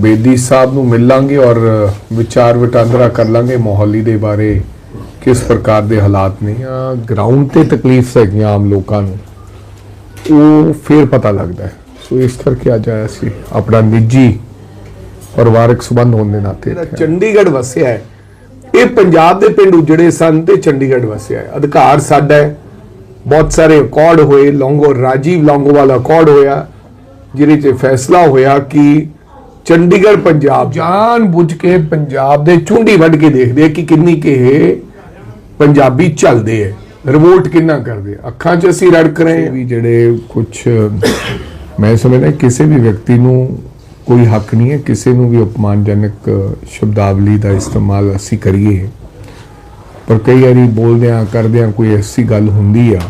ਬੇਦੀ ਸਾਹਿਬ ਨੂੰ ਮਿਲਾਂਗੇ ਔਰ ਵਿਚਾਰ ਵਟਾਂਦਰਾ ਕਰ ਲਾਂਗੇ ਮੋਹਾਲੀ ਦੇ ਬਾਰੇ ਕਿਸ ਪ੍ਰਕਾਰ ਦੇ ਹਾਲਾਤ ਨੇ। ਆ ਗਰਾਊਂਡ ਤੇ ਤਕਲੀਫ ਹੈਗੀਆਂ ਆਮ ਲੋਕਾਂ ਨੂੰ। ਉਹ ਫਿਰ ਪਤਾ ਲੱਗਦਾ ਹੈ। ਸੋ ਇਸ ਕਰਕੇ ਅੱਜ ਆਇਆ ਸੀ ਆਪਣਾ ਨਿੱਜੀ ਪਰਿਵਾਰਕ ਸੰਬੰਧ ਹੋਣ ਦੇ ਨਾਤੇ ਜਿਹੜਾ ਚੰਡੀਗੜ੍ਹ ਵਸਿਆ ਹੈ ਇਹ ਪੰਜਾਬ ਦੇ ਪਿੰਡ ਉਜੜੇ ਸਨ ਤੇ ਚੰਡੀਗੜ੍ਹ ਵਸਿਆ ਹੈ। ਅਧਿਕਾਰ ਸਾਡਾ ਹੈ। ਬਹੁਤ ਸਾਰੇ ਅਕੋਰਡ ਹੋਏ। ਲੌਂਗੋ ਰਾਜੀਵ ਲੌਂਗੋਵਾਲ ਅਕੋਰਡ ਹੋਇਆ ਜਿਹਦੇ 'ਚ ਫੈਸਲਾ ਹੋਇਆ ਕਿ ਚੰਡੀਗੜ੍ਹ ਪੰਜਾਬ ਜਾਣ ਬੁੱਝ ਕੇ ਪੰਜਾਬ ਦੇ ਚੁੰਡੀ ਵੱਢ ਕੇ ਦੇਖਦੇ ਆ ਕਿ ਕਿੰਨੀ ਕਿ ਪੰਜਾਬੀ ਚੱਲਦੇ ਹੈ ਰਿਵੋਲਟ ਕਿੰਨਾ ਕਰਦੇ ਆ। ਅੱਖਾਂ 'ਚ ਅਸੀਂ ਰੜਕ ਰਹੇ ਵੀ ਜਿਹੜੇ ਕੁਝ ਮੈਂ ਸਮਝਦਾ ਕਿਸੇ ਵੀ ਵਿਅਕਤੀ ਨੂੰ ਕੋਈ ਹੱਕ ਨਹੀਂ ਹੈ ਕਿਸੇ ਨੂੰ ਵੀ ਅਪਮਾਨਜਨਕ ਸ਼ਬਦਾਵਲੀ ਦਾ ਇਸਤੇਮਾਲ ਅਸੀਂ ਕਰੀਏ। ਪਰ ਕਈ ਵਾਰੀ ਬੋਲਦੇ ਆ ਕਰਦੇ ਆ ਕੋਈ ਐਸੀ ਗੱਲ ਹੁੰਦੀ ਆ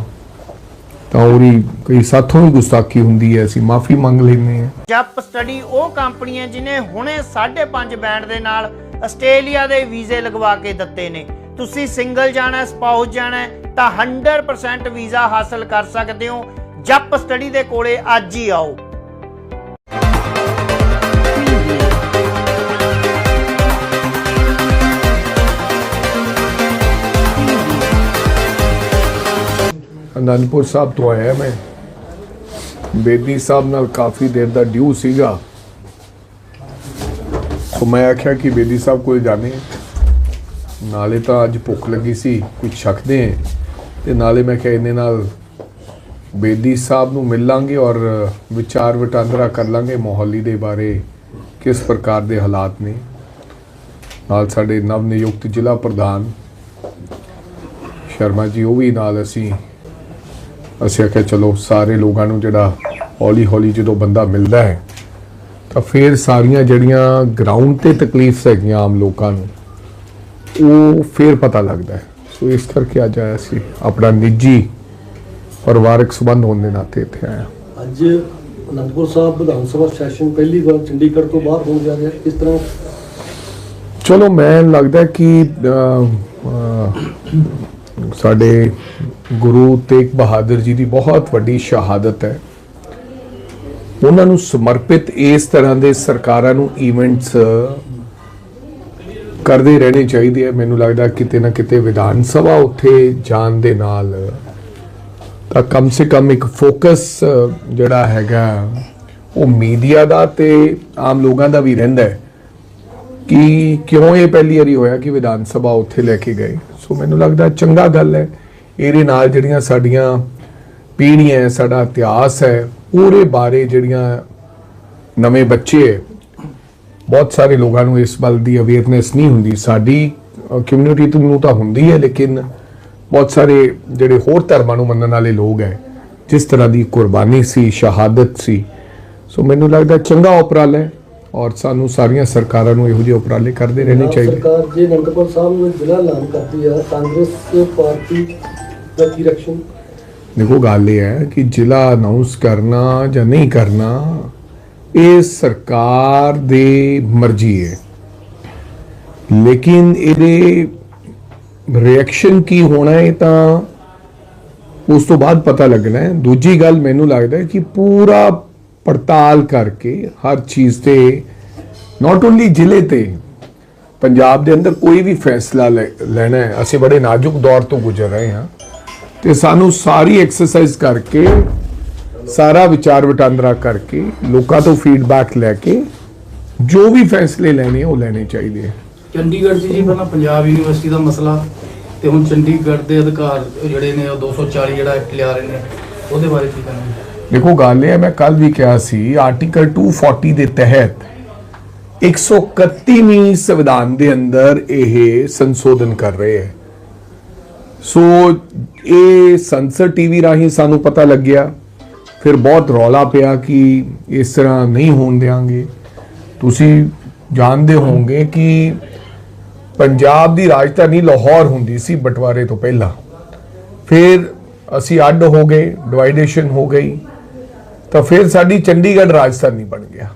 ਤਾਂ ਉਹਦੀ ਕਈ ਸਾਥੋਂ ਵੀ ਗੁਸਤਾਖੀ ਹੁੰਦੀ ਹੈ, ਅਸੀਂ ਮਾਫੀ ਮੰਗ ਲੈਂਦੇ ਆ ਜੱਪ ਸਟੱਡੀ ਉਹ ਕੰਪਨੀ ਹੈ ਜਿਨੇ ਹੁਣੇ 5.5 ਬੈਂਡ ਦੇ ਨਾਲ ਆਸਟ੍ਰੇਲੀਆ ਦੇ ਵੀਜ਼ੇ ਲਗਵਾ ਕੇ ਦਿੱਤੇ ਨੇ। ਤੁਸੀਂ ਸਿੰਗਲ ਜਾਣਾ, ਸਪਾਊਸ ਜਾਣਾ, ਤਾਂ 100% ਵੀਜ਼ਾ ਹਾਸਲ ਕਰ ਸਕਦੇ ਹੋ। ਜੱਪ ਸਟੱਡੀ ਦੇ ਕੋਲੇ ਅੱਜ ਹੀ ਆਓ। ਅਨੰਦਪੁਰ ਸਾਹਿਬ ਤੋਂ ਆਇਆ ਮੈਂ। ਬੇਦੀ ਸਾਹਿਬ ਨਾਲ ਕਾਫੀ ਦੇਰ ਦਾ ਡਿਊ ਸੀਗਾ। ਸੋ ਮੈਂ ਆਖਿਆ ਕਿ ਬੇਦੀ ਸਾਹਿਬ ਕੋਲ ਜਾਣੇ ਨਾਲੇ ਤਾਂ ਅੱਜ ਭੁੱਖ ਲੱਗੀ ਸੀ ਕੁਝ ਛਕਦੇ ਹਾਂ ਤੇ ਨਾਲੇ ਮੈਂ ਕਿਹਾ ਇਹਨੇ ਨਾਲ ਬੇਦੀ ਸਾਹਿਬ ਨੂੰ ਮਿਲ ਲਾਂਗੇ ਔਰ ਵਿਚਾਰ ਵਟਾਂਦਰਾ ਕਰ ਲਾਂਗੇ ਮੋਹਾਲੀ ਦੇ ਬਾਰੇ, ਕਿਸ ਪ੍ਰਕਾਰ ਦੇ ਹਾਲਾਤ ਨੇ। ਨਾਲ ਸਾਡੇ ਨਵ ਨਿਯੁਕਤ ਜ਼ਿਲ੍ਹਾ ਪ੍ਰਧਾਨ ਸ਼ਰਮਾ ਜੀ, ਉਹ ਵੀ ਨਾਲ ਅਸੀਂ ਅਸੀਂ ਆਖਿਆ ਚਲੋ ਸਾਰੇ ਲੋਕਾਂ ਨੂੰ ਜਿਹੜਾ ਹੌਲੀ ਹੌਲੀ ਜਦੋਂ ਬੰਦਾ ਮਿਲਦਾ ਹੈ ਤਾਂ ਫਿਰ ਸਾਰੀਆਂ ਜਿਹੜੀਆਂ ਗਰਾਊਂਡ ਤੇ ਤਕਲੀਫ ਹੈਗੀਆਂ ਆਮ ਲੋਕਾਂ ਨੂੰ ਉਹ ਫਿਰ ਪਤਾ ਲੱਗਦਾ ਹੈ। ਸੋ ਇਸ ਕਰਕੇ ਅੱਜ ਆਇਆ ਸੀ ਆਪਣਾ ਨਿੱਜੀ ਪਰਿਵਾਰਕ ਸੰਬੰਧ ਹੋਣ ਦੇ ਨਾਤੇ ਇੱਥੇ ਆਇਆ ਅੱਜ ਅਨੰਦਪੁਰ ਸਾਹਿਬ ਵਿਧਾਨ ਸਭਾ ਸੈਸ਼ਨ ਪਹਿਲੀ ਵਾਰ ਚੰਡੀਗੜ੍ਹ ਤੋਂ ਬਾਹਰ ਹੋਣ ਜਾ ਰਿਹਾ ਕਿਸ ਤਰ੍ਹਾਂ? ਚਲੋ ਮੈਂ ਲੱਗਦਾ ਕਿ ਸਾਡੇ ਗੁਰੂ ਤੇਗ ਬਹਾਦਰ ਜੀ ਦੀ ਬਹੁਤ ਵੱਡੀ ਸ਼ਹਾਦਤ ਹੈ। ਉਹਨਾਂ ਨੂੰ ਸਮਰਪਿਤ ਇਸ ਤਰ੍ਹਾਂ ਦੇ ਸਰਕਾਰਾਂ ਨੂੰ ਇਵੈਂਟਸ ਕਰਦੇ ਰਹਿਣੇ ਚਾਹੀਦੇ ਆ। ਮੈਨੂੰ ਲੱਗਦਾ ਕਿਤੇ ਨਾ ਕਿਤੇ ਵਿਧਾਨ ਸਭਾ ਉੱਥੇ ਜਾਣ ਦੇ ਨਾਲ, ਤਾਂ ਕਮ ਸੇ ਕਮ ਇੱਕ ਫੋਕਸ ਜਿਹੜਾ ਹੈਗਾ, ਉਹ ਮੀਡੀਆ ਦਾ ਤੇ ਆਮ ਲੋਕਾਂ ਦਾ ਵੀ ਰਹਿੰਦਾ ਹੈ ਕਿ ਕਿਉਂ ਇਹ ਪਹਿਲੀ ਵਾਰੀ ਹੋਇਆ ਕਿ ਵਿਧਾਨ ਸਭਾ ਉੱਥੇ ਲੈ ਕੇ ਗਏ। ਸੋ ਮੈਨੂੰ ਲੱਗਦਾ ਚੰਗਾ ਗੱਲ ਹੈ। ਇਹਦੇ ਨਾਲ ਜਿਹੜੀਆਂ ਸਾਡੀਆਂ ਪੀੜ੍ਹੀਆਂ ਸਾਡਾ ਇਤਿਹਾਸ ਹੈ ਪੂਰੇ ਬਾਰੇ ਜਿਹੜੀਆਂ ਨਵੇਂ ਬੱਚੇ ਬਹੁਤ ਸਾਰੇ ਲੋਕਾਂ ਨੂੰ ਇਸ ਵੱਲ ਦੀ ਅਵੇਅਰਨੈਸ ਨਹੀਂ ਹੁੰਦੀ। ਸਾਡੀ ਕਮਿਊਨਿਟੀ ਨੂੰ ਤਾਂ ਹੁੰਦੀ ਹੈ ਲੇਕਿਨ ਬਹੁਤ ਸਾਰੇ ਜਿਹੜੇ ਹੋਰ ਧਰਮਾਂ ਨੂੰ ਮੰਨਣ ਵਾਲੇ ਲੋਕ ਹੈ ਜਿਸ ਤਰ੍ਹਾਂ ਦੀ ਕੁਰਬਾਨੀ ਸੀ ਸ਼ਹਾਦਤ ਸੀ। ਸੋ ਮੈਨੂੰ ਲੱਗਦਾ ਚੰਗਾ ਉਪਰਾਲਾ ਹੈ ਔਰ ਸਾਨੂੰ ਸਾਰੀਆਂ ਸਰਕਾਰਾਂ ਨੂੰ ਇਹੋ ਜਿਹੇ ਉਪਰਾਲੇ ਕਰਦੇ ਰਹਿਣੇ ਚਾਹੀਦੇ। ਸਰਕਾਰ ਜੇ ਅਨੰਦਪੁਰ ਸਾਹਿਬ ਨੂੰ ਜ਼ਿਲ੍ਹਾ ਐਲਾਨ ਕਰਦੀ ਆ ਕਾਂਗਰਸ ਪਾਰਟੀ ਦਾ ਕੀ ਰਿਐਕਸ਼ਨ ਦੇਖੋ, ਗੱਲ ਇਹ ਹੈ ਕਿ ਜ਼ਿਲ੍ਹਾ ਅਨਾਉਂਸ ਕਰਨਾ ਜਾਂ ਨਹੀਂ ਕਰਨਾ, ਇਹ ਸਰਕਾਰ ਦੇ ਮਰਜ਼ੀ ਹੈ। ਲੇਕਿਨ ਇਹਦੇ ਰਿਐਕਸ਼ਨ ਕੀ ਹੋਣਾ ਹੈ, ਤਾਂ ਉਸ ਤੋਂ ਬਾਅਦ ਪਤਾ ਲੱਗਣਾ ਹੈ। ਦੂਜੀ ਗੱਲ ਮੈਨੂੰ ਲੱਗਦਾ ਹੈ ਕਿ ਪੂਰਾ ਪੜਤਾਲ ਕਰਕੇ ਹਰ ਚੀਜ਼ ਤੇ ਨਾਟ ਓਨਲੀ ਜ਼ਿਲ੍ਹੇ ਤੇ, ਪੰਜਾਬ ਦੇ ਅੰਦਰ ਕੋਈ ਵੀ ਫੈਸਲਾ ਲੈ- ਲੈਣਾ ਹੈ। ਅਸੀਂ ਬੜੇ ਨਾਜ਼ੁਕ ਦੌਰ ਤੋਂ ਗੁਜ਼ਰ ਰਹੇ ਹਾਂ। ਤੇ ਸਾਨੂੰ ਸਾਰੀ ਐਕਸਰਸਾਈਜ਼ ਕਰਕੇ ਸਾਰਾ ਵਿਚਾਰ ਵਟਾਂਦਰਾ ਕਰਕੇ ਲੋਕਾਂ ਤੋਂ ਫੀਡਬੈਕ ਲੈ ਕੇ ਜੋ ਵੀ ਫੈਸਲੇ ਲੈਣੇ ਉਹ ਲੈਣੇ ਚਾਹੀਦੇ ਆ। ਚੰਡੀਗੜ੍ਹ 'ਚ ਜੀ ਪਹਿਲਾਂ ਪੰਜਾਬ ਯੂਨੀਵਰਸਿਟੀ ਦਾ ਮਸਲਾ ਤੇ ਹੁਣ ਚੰਡੀਗੜ੍ਹ ਦੇ ਅਧਿਕਾਰ ਜਿਹੜੇ ਨੇ ਉਹ 240 ਜਿਹੜਾ ਐਕਟ ਲਿਆ ਰਹੇ ਨੇ ਉਹਦੇ ਬਾਰੇ ਕੀ ਕਹਿਣਾ? ਦੇਖੋ ਗੱਲ ਇਹ ਹੈ ਮੈਂ ਕੱਲ ਵੀ ਕਿਹਾ ਸੀ ਆਰਟੀਕਲ 240 ਦੇ ਤਹਿਤ 131ਵੀਂ ਸੰਵਿਧਾਨ ਦੇ ਅੰਦਰ ਇਹ ਸੰਸ਼ੋਧਨ ਕਰ ਰਹੇ ਹੈ ਸੋ ਇਹ ਸੰਸਦ ਟੀਵੀ ਰਾਹੀਂ ਸਾਨੂੰ ਪਤਾ ਲੱਗਿਆ। ਫਿਰ ਬਹੁਤ ਰੌਲਾ ਪਿਆ ਕਿ ਇਸ ਤਰ੍ਹਾਂ ਨਹੀਂ ਹੋਣ ਦੇਾਂਗੇ ਤੁਸੀਂ ਜਾਣਦੇ ਹੋਵੋਗੇ ਕਿ ਪੰਜਾਬ ਦੀ ਰਾਜਧਾਨੀ ਲਾਹੌਰ ਹੁੰਦੀ ਸੀ ਬਟਵਾਰੇ ਤੋਂ ਪਹਿਲਾਂ। ਫਿਰ ਅਸੀਂ ਅੱਡ ਹੋ ਗਏ, ਡਿਵਾਈਡੇਸ਼ਨ ਹੋ ਗਈ, ਤਾਂ ਫਿਰ ਸਾਡੀ ਚੰਡੀਗੜ੍ਹ ਰਾਜਧਾਨੀ ਬਣ ਗਿਆ।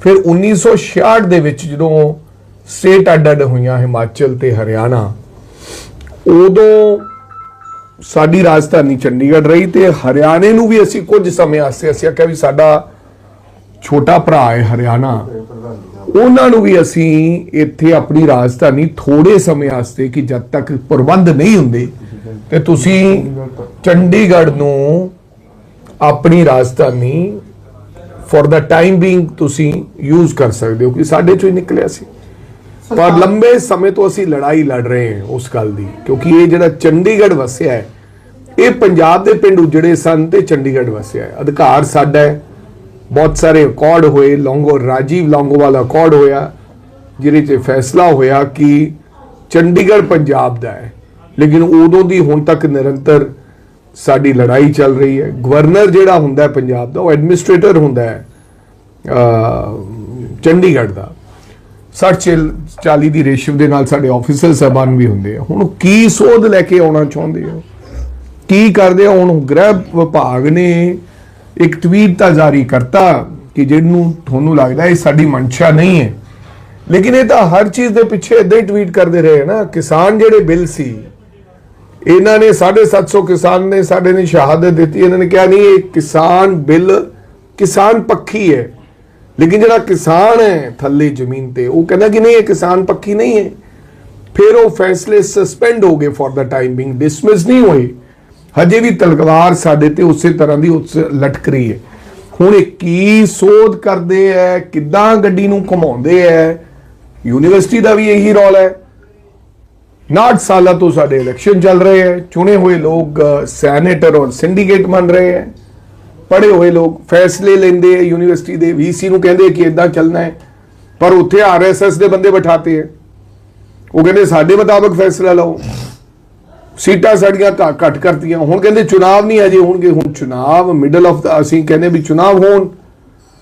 ਫਿਰ 1966 ਦੇ ਵਿੱਚ ਜਦੋਂ ਸਟੇਟ ਅੱਡ ਅੱਡ ਹੋਈਆਂ, ਹਿਮਾਚਲ ਤੇ ਹਰਿਆਣਾ ਉਦੋਂ ਸਾਡੀ ਰਾਜਧਾਨੀ ਚੰਡੀਗੜ੍ਹ ਰਹੀ ਤੇ ਹਰਿਆਣੇ ਨੂੰ ਵੀ ਅਸੀਂ ਕੁਝ ਸਮੇਂ ਵਾਸਤੇ ਅਸੀਂ ਆਖਿਆ ਵੀ ਸਾਡਾ ਛੋਟਾ ਭਰਾ ਹੈ ਹਰਿਆਣਾ। ਉਹਨਾਂ ਨੂੰ ਵੀ ਅਸੀਂ ਇੱਥੇ ਆਪਣੀ ਰਾਜਧਾਨੀ ਥੋੜੇ ਸਮੇਂ ਵਾਸਤੇ ਕਿ ਜਦ ਤੱਕ ਪ੍ਰਬੰਧ ਨਹੀਂ ਹੁੰਦੇ, ਤੇ ਤੁਸੀਂ ਚੰਡੀਗੜ੍ਹ ਨੂੰ ਆਪਣੀ ਰਾਜਧਾਨੀ ਫॉर ਦਾ ਟਾਈਮ ਬੀਇੰਗ ਤੁਸੀਂ ਯੂਜ਼ ਕਰ ਸਕਦੇ ਹੋ ਕਿ ਸਾਡੇ ਚੋਂ ਹੀ ਨਿਕਲਿਆ ਸੀ। ਪਰ ਲੰਬੇ ਸਮੇਂ ਤੋਂ ਅਸੀਂ ਲੜਾਈ ਲੜ ਰਹੇ ਹਾਂ ਉਸ ਗੱਲ ਦੀ, ਕਿਉਂਕਿ ਇਹ ਜਿਹੜਾ ਚੰਡੀਗੜ੍ਹ ਵਸਿਆ ਹੈ, ਇਹ ਪੰਜਾਬ ਦੇ ਪਿੰਡ ਉਜੜੇ ਸਨ ਤੇ ਚੰਡੀਗੜ੍ਹ ਵਸਿਆ ਹੈ। ਅਧਿਕਾਰ ਸਾਡਾ ਹੈ। ਬਹੁਤ ਸਾਰੇ ਅਕੋਰਡ ਹੋਏ, ਲੌਂਗੋ, ਰਾਜੀਵ ਲੌਂਗੋਵਾਲ ਅਕੋਰਡ ਹੋਇਆ, ਜਿਹਦੇ 'ਚ ਫੈਸਲਾ ਹੋਇਆ ਕਿ ਚੰਡੀਗੜ੍ਹ ਪੰਜਾਬ ਦਾ ਹੈ। ਲੇਕਿਨ ਉਦੋਂ ਦੀ ਹੁਣ ਤੱਕ ਨਿਰੰਤਰ ਸਾਡੀ ਲੜਾਈ ਚੱਲ ਰਹੀ ਹੈ। ਗਵਰਨਰ ਜਿਹੜਾ ਹੁੰਦਾ ਹੈ ਪੰਜਾਬ ਦਾ, ਉਹ ਐਡਮਿਨਿਸਟ੍ਰੇਟਰ ਹੁੰਦਾ ਹੈ ਚੰਡੀਗੜ੍ਹ ਦਾ। 60 40 ਦੀ ਰੇਸ਼ੋ ਦੇ ਨਾਲ ਸਾਡੇ ਆਫੀਸਰ ਸਾਹਿਬਾਨ ਵੀ ਹੁੰਦੇ ਆ। ਹੁਣ ਕੀ ਸੋਧ ਲੈ ਕੇ ਆਉਣਾ ਚਾਹੁੰਦੇ ਹੋ? ਕੀ ਕਰਦੇ ਆ ਹੁਣ ਗ੍ਰਹਿ ਵਿਭਾਗ ਨੇ ਇੱਕ ਟਵੀਟ ਤਾਂ ਜਾਰੀ ਕਰਤਾ ਕਿ ਜਿਹਨੂੰ ਤੁਹਾਨੂੰ ਲੱਗਦਾ ਇਹ ਸਾਡੀ ਮਨਸ਼ਾ ਨਹੀਂ ਹੈ। ਲੇਕਿਨ ਇਹ ਤਾਂ ਹਰ ਚੀਜ਼ ਦੇ ਪਿੱਛੇ ਇਦਾਂ ਹੀ ਟਵੀਟ ਕਰਦੇ ਰਹੇ ਨਾ। ਕਿਸਾਨ ਜਿਹੜੇ ਬਿੱਲ ਸੀ, ਇਹਨਾਂ ਨੇ 750 ਕਿਸਾਨ ਨੇ, ਸਾਡੇ ਨੇ ਸ਼ਹਾਦਤ ਦਿੱਤੀ। ਇਹਨਾਂ ਨੇ ਕਿਹਾ, ਨਹੀਂ, ਇਹ ਕਿਸਾਨ ਬਿੱਲ, ਕਿਸਾਨ ਪੱਖੀ ਹੈ। ਲੇਕਿਨ ਜਿਹੜਾ ਕਿਸਾਨ ਹੈ ਥੱਲੇ ਜ਼ਮੀਨ ਤੇ, ਉਹ ਕਹਿੰਦਾ ਕਿ ਨਹੀਂ, ਇਹ ਕਿਸਾਨ ਪੱਖੀ ਨਹੀਂ ਹੈ। ਫਿਰ ਉਹ ਫੈਸਲੇ ਸਸਪੈਂਡ ਹੋ ਗਏ for the time being dismiss ਨਹੀਂ ਹੋਏ। ਹਜੇ ਵੀ ਤਲਵਾਰ ਸਾਡੇ ਤੇ ਉਸੇ ਤਰ੍ਹਾਂ ਦੀ ਉਸ ਲਟਕ ਰਹੀ ਹੈ। ਹੁਣ ਇਹ ਕੀ ਸੋਧ ਕਰਦੇ ਐ, ਕਿੱਦਾਂ ਗੱਡੀ ਨੂੰ ਘੁਮਾਉਂਦੇ ਐ? ਯੂਨੀਵਰਸਿਟੀ ਦਾ ਵੀ ਇਹੀ ਰੋਲ ਹੈ। 59 ਸਾਲਾਂ ਤੋਂ ਸਾਡੇ ਇਲੈਕਸ਼ਨ ਚੱਲ ਰਹੇ ਹੈ ਚੁਣੇ ਹੋਏ ਲੋਕ ਸੈਨੇਟਰ ਔਰ ਸਿੰਡੀਕੇਟ ਬਣ ਰਹੇ ਹੈ ਪੜ੍ਹੇ ਹੋਏ ਲੋਕ ਫੈਸਲੇ ਲੈਂਦੇ ਹੈ ਯੂਨੀਵਰਸਿਟੀ ਦੇ ਵੀਸੀ ਨੂੰ ਕਹਿੰਦੇ ਕਿ ਇਦਾਂ ਚੱਲਣਾ ਹੈ। ਪਰ ਉੱਥੇ ਆਰਐਸਐਸ ਦੇ ਬੰਦੇ ਬਿਠਾਤੇ ਹੈ ਉਹ ਕਹਿੰਦੇ, ਸਾਡੇ ਮੁਤਾਬਕ ਫੈਸਲਾ ਲਓ। ਸੀਟਾਂ ਸਾਡੀਆਂ ਘ- ਘੱਟ ਕਰਤੀਆਂ। ਹੁਣ ਕਹਿੰਦੇ, ਚੁਣਾਵ ਨਹੀਂ ਅਜੇ ਹੋਣਗੇ। ਹੁਣ ਚੁਣਾਵ ਮਿਡਲ ਆਫ ਦਾ ਅਸੀਂ ਕਹਿੰਦੇ ਵੀ ਚੁਣਾਵ ਹੋਣ।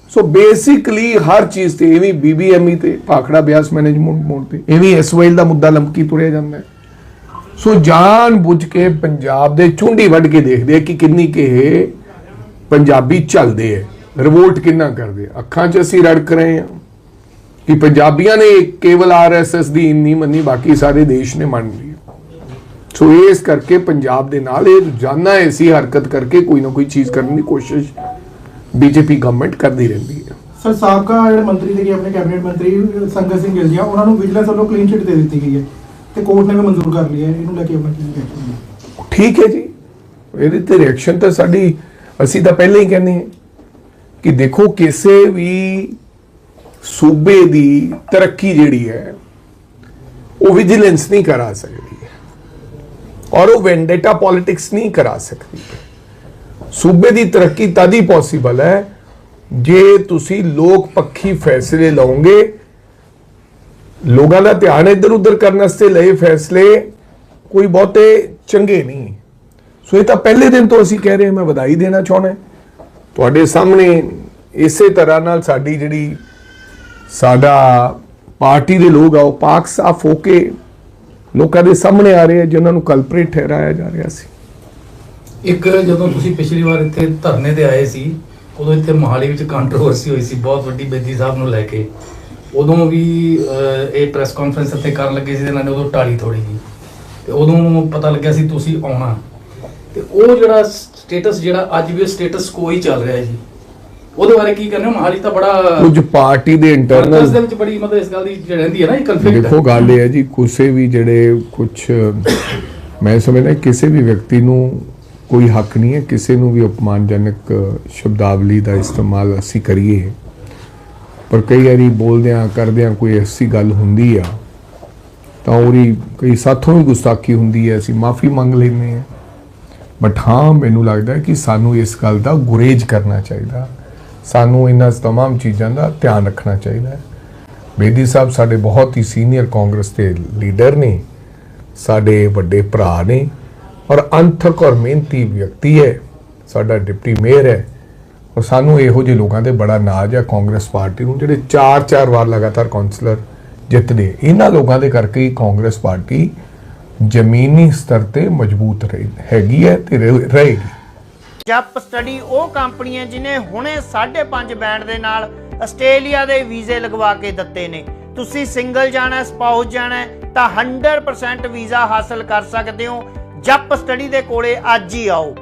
ਸੋ ਬੇਸਿਕਲੀ ਹਰ ਚੀਜ਼ ਤੇ ਐਵੇਂ ਬੀਬੀਐਮਈ ਤੇ, ਭਾਖੜਾ ਬਿਆਸ ਮੈਨੇਜਮੈਂਟ ਮੋਡ ਤੇ ਐਵੇਂ ਐਸਵਾਈਲ ਦਾ ਮੁੱਦਾ ਲੰਮਕੀ ਤੁਰਿਆ ਜਾਂਦਾ ਸੋ ਜਾਣ ਬੁੱਝ ਕੇ ਪੰਜਾਬ ਦੇ ਚੁੰਡੀ ਵੱਢ ਕੇ ਦੇਖਦੇ ਕਿ ਕਿੰਨੀ ਕਿ ਪੰਜਾਬੀ ਚੱਲਦੇ ਐ। ਰਿਵੋਲਟ ਕਿੰਨਾ ਕਰਦੇ ਆ ਅੱਖਾਂ 'ਚ ਅਸੀਂ ਰੜਕ ਰਹੇ ਹਾਂ ਕਿ ਪੰਜਾਬੀਆਂ ਨੇ ਕੇਵਲ ਆਰਐਸਐਸ ਦੀ ਇੰਨੀ ਮੰਨੀ ਬਾਕੀ ਸਾਰੇ ਦੇਸ਼ ਨੇ ਮੰਨ ਲਈ ਸੋ ਇਸ ਕਰਕੇ ਪੰਜਾਬ ਦੇ ਨਾਲ ਇਹ ਰੋਜ਼ਾਨਾ ਐਸੀ ਹਰਕਤ ਕਰਕੇ ਕੋਈ ਨਾ ਕੋਈ ਚੀਜ਼ ਕਰਨ ਦੀ ਕੋਸ਼ਿਸ਼ ਬੀਜੇਪੀ ਗਵਰਨਮੈਂਟ ਕਰਦੀ ਰਹਿੰਦੀ ਹੈ ਸਰ ਸਾਬਕਾ ਜਿਹੜੇ ਮੰਤਰੀ ਸੀਗੇ ਆਪਣੇ ਕੈਬਨਿਟ ਮੰਤਰੀ ਸੰਗਤ ਸਿੰਘ ਗਿੱਲ ਜੀ ਆ, ਉਹਨਾਂ ਨੂੰ ਵਿਜੀਲੈਂਸ ਵੱਲੋਂ ਕਲੀਨ ਚਿੱਟ ਦੇ ਦਿੱਤੀ ਗਈ ਹੈ ਤੇ ਕੋਰਟ ਨੇ ਵੀ ਮਨਜ਼ੂਰ ਕਰ ਲਈ ਹੈ ਇਹਨੂੰ ਲੈ ਕੇ ਆਪਣਾ ਕੀ ਠੀਕ ਹੈ ਜੀ। ਇਹਦੇ ਤੇ ਰਿਐਕਸ਼ਨ ਤਾਂ ਸਾਡੀ ਅਸੀਂ ਤਾਂ ਪਹਿਲਾਂ ਹੀ ਕਹਿੰਦੇ ਹਾਂ ਕਿ ਦੇਖੋ ਕਿਸੇ ਵੀ ਸੂਬੇ ਦੀ ਤਰੱਕੀ ਜਿਹੜੀ ਹੈ, ਉਹ ਵਿਜੀਲੈਂਸ ਨਹੀਂ ਕਰਾ ਸਕਦੀ ਔਰ ਉਹ ਵੈਂਡੇਟਾ ਪੋਲਿਟਿਕਸ ਨਹੀਂ ਕਰਾ ਸਕਦੀ ਸੂਬੇ ਦੀ ਤਰੱਕੀ ਤਦ ਹੀ ਪੋਸੀਬਲ ਹੈ ਜੇ ਤੁਸੀਂ ਲੋਕ ਪੱਖੀ ਫੈਸਲੇ ਲਓਗੇ। ਲੋਕਾਂ ਦਾ ਧਿਆਨ ਇੱਧਰ ਉੱਧਰ ਕਰਨ ਵਾਸਤੇ ਲਏ ਫੈਸਲੇ ਕੋਈ ਬਹੁਤੇ ਚੰਗੇ ਨਹੀਂ। ਸੋ ਇਹ ਤਾਂ ਪਹਿਲੇ ਦਿਨ ਤੋਂ ਅਸੀਂ ਕਹਿ ਰਹੇ ਹਾਂ, ਮੈਂ ਵਧਾਈ ਦੇਣਾ ਚਾਹੁੰਦਾ ਤੁਹਾਡੇ ਸਾਹਮਣੇ ਇਸੇ ਤਰ੍ਹਾਂ ਨਾਲ ਸਾਡੀ ਜਿਹੜੀ ਸਾਡਾ ਪਾਰਟੀ ਦੇ ਲੋਕ ਆ, ਉਹ ਪਾਕ ਸਾਫ਼ ਹੋ ਕੇ ਲੋਕਾਂ ਦੇ ਸਾਹਮਣੇ ਆ ਰਹੇ ਆ, ਜਿਨ੍ਹਾਂ ਨੂੰ ਕਲਪਰੇਟ ਠਹਿਰਾਇਆ ਜਾ ਰਿਹਾ ਸੀ। ਇੱਕ ਜਦੋਂ ਤੁਸੀਂ ਪਿਛਲੀ ਵਾਰ ਇੱਥੇ ਧਰਨੇ ਤੇ ਆਏ ਸੀ, ਉਦੋਂ ਇੱਥੇ ਮੋਹਾਲੀ ਵਿੱਚ ਕੰਟਰੋਵਰਸੀ ਹੋਈ ਸੀ, ਬਹੁਤ ਵੱਡੀ ਬੇਦੀ ਸਾਹਿਬ ਨੂੰ ਲੈ ਕੇ। ਉਦੋਂ ਵੀ ਇਹ ਪ੍ਰੈਸ ਕਾਨਫਰੰਸ ਇੱਥੇ ਕਰਨ ਲੱਗੇ ਸੀ ਇਹਨਾਂ ਨੇ ਉਦੋਂ ਟਾਲੀ ਥੋੜੀ ਜੀ ਤੇ ਉਦੋਂ ਪਤਾ ਲੱਗਿਆ ਸੀ ਤੁਸੀਂ ਆਉਣਾ। ਤੇ ਉਹ ਜਿਹੜਾ ਸਟੇਟਸ ਜਿਹੜਾ ਅੱਜ ਵੀ ਸਟੇਟਸ ਕੋਈ ਚੱਲ ਰਿਹਾ ਹੈ ਜੀ। ਉਹਦੇ ਬਾਰੇ ਕੀ ਹੋ? ਮੋਹਾਲੀ ਤਾਂ ਬੜਾ ਕੁਝ ਪਾਰਟੀ ਦੇ ਵਰਕਰਸ ਦੇ ਇੰਟਰਨਲ ਵਿੱਚ ਬੜੀ ਮਤਲਬ ਇਸ ਗੱਲ ਦੀ ਰਹਿੰਦੀ ਹੈ ਨਾ ਇਹ ਕਨਫਲਿਕਟ ਦੇਖੋ ਗੱਲ ਇਹ ਹੈ ਜੀ ਕਿਸੇ ਵੀ ਜਿਹੜੇ ਕੁਝ ਮੈਂ ਸਮਝਦਾ ਕਿਸੇ ਵੀ ਵਿਅਕਤੀ ਨੂੰ ਕੋਈ ਹੱਕ ਨਹੀਂ ਹੈ ਕਿਸੇ ਨੂੰ ਵੀ ਅਪਮਾਨਜਨਕ ਸ਼ਬਦਾਵਲੀ ਦਾ ਇਸਤੇਮਾਲ ਅਸੀਂ ਕਰੀਏ। ਪਰ ਕਈ ਵਾਰੀ ਬੋਲਦਿਆਂ ਕਰਦਿਆਂ ਕੋਈ ਐਸੀ ਗੱਲ ਹੁੰਦੀ ਆ ਤਾਂ ਉਹਦੀ ਕਈ ਸਾਥੋਂ ਵੀ ਗੁਸਤਾਖੀ ਹੁੰਦੀ ਹੈ ਅਸੀਂ ਮਾਫੀ ਮੰਗ ਲੈਂਦੇ ਹਾਂ। ਬਟ ਹਾਂ ਮੈਨੂੰ ਲੱਗਦਾ ਹੈ ਕਿ ਸਾਨੂੰ ਇਸ ਗੱਲ ਦਾ ਗੁਰੇਜ ਕਰਨਾ ਚਾਹੀਦਾ ਸਾਨੂੰ ਇਹਨਾਂ तमाम ਚੀਜ਼ਾਂ ਦਾ ਧਿਆਨ ਰੱਖਣਾ ਚਾਹੀਦਾ ਹੈ ਬੇਦੀ ਸਾਹਿਬ ਸਾਡੇ ਬਹੁਤ ਹੀ ਸੀਨੀਅਰ ਕਾਂਗਰਸ ਦੇ ਲੀਡਰ ਨੇ ਸਾਡੇ ਵੱਡੇ ਭਰਾ ਨੇ ਔਰ ਅੰਥਕ ਔਰ ਮਿਹਨਤੀ ਵਿਅਕਤੀ ਹੈ ਸਾਡਾ ਡਿਪਟੀ ਮੇਅਰ ਹੈ ਔਰ ਸਾਨੂੰ ਇਹੋ ਜਿਹੇ ਲੋਕਾਂ ਤੇ ਬੜਾ ਨਾਜ਼ ਹੈ ਕਾਂਗਰਸ ਪਾਰਟੀ ਨੂੰ ਜਿਹੜੇ ਚਾਰ ਚਾਰ ਵਾਰ ਲਗਾਤਾਰ ਕਾਉਂਸਲਰ ਜਿੱਤਦੇ ਇਹਨਾਂ ਲੋਕਾਂ ਦੇ ਕਰਕੇ ਹੀ ਕਾਂਗਰਸ ਪਾਰਟੀ ਜ਼ਮੀਨੀ ਸਤਰ ਤੇ ਮਜ਼ਬੂਤ ਰਹੀ, ਹੈਗੀ ਹੈ ਤੇ ਰਹੇ- ਰਹੇਗੀ। ਜਪ ਸਟੱਡੀ ਉਹ ਕੰਪਨੀ ਹੈ ਜਿਨੇ ਹੁਣੇ 5.5 ਬੈਂਡ ਦੇ ਨਾਲ ਆਸਟ੍ਰੇਲੀਆ ਦੇ ਵੀਜ਼ੇ ਲਗਵਾ ਕੇ ਦਿੱਤੇ ਨੇ। ਤੁਸੀਂ ਸਿੰਗਲ ਜਾਣਾ, ਸਪਾਊਸ ਜਾਣਾ ਹੈ ਤਾਂ 100% ਵੀਜ਼ਾ ਹਾਸਲ ਕਰ ਸਕਦੇ ਹੋ। ਜਪ ਸਟੱਡੀ ਦੇ ਕੋਲੇ ਅੱਜ ਹੀ ਆਓ।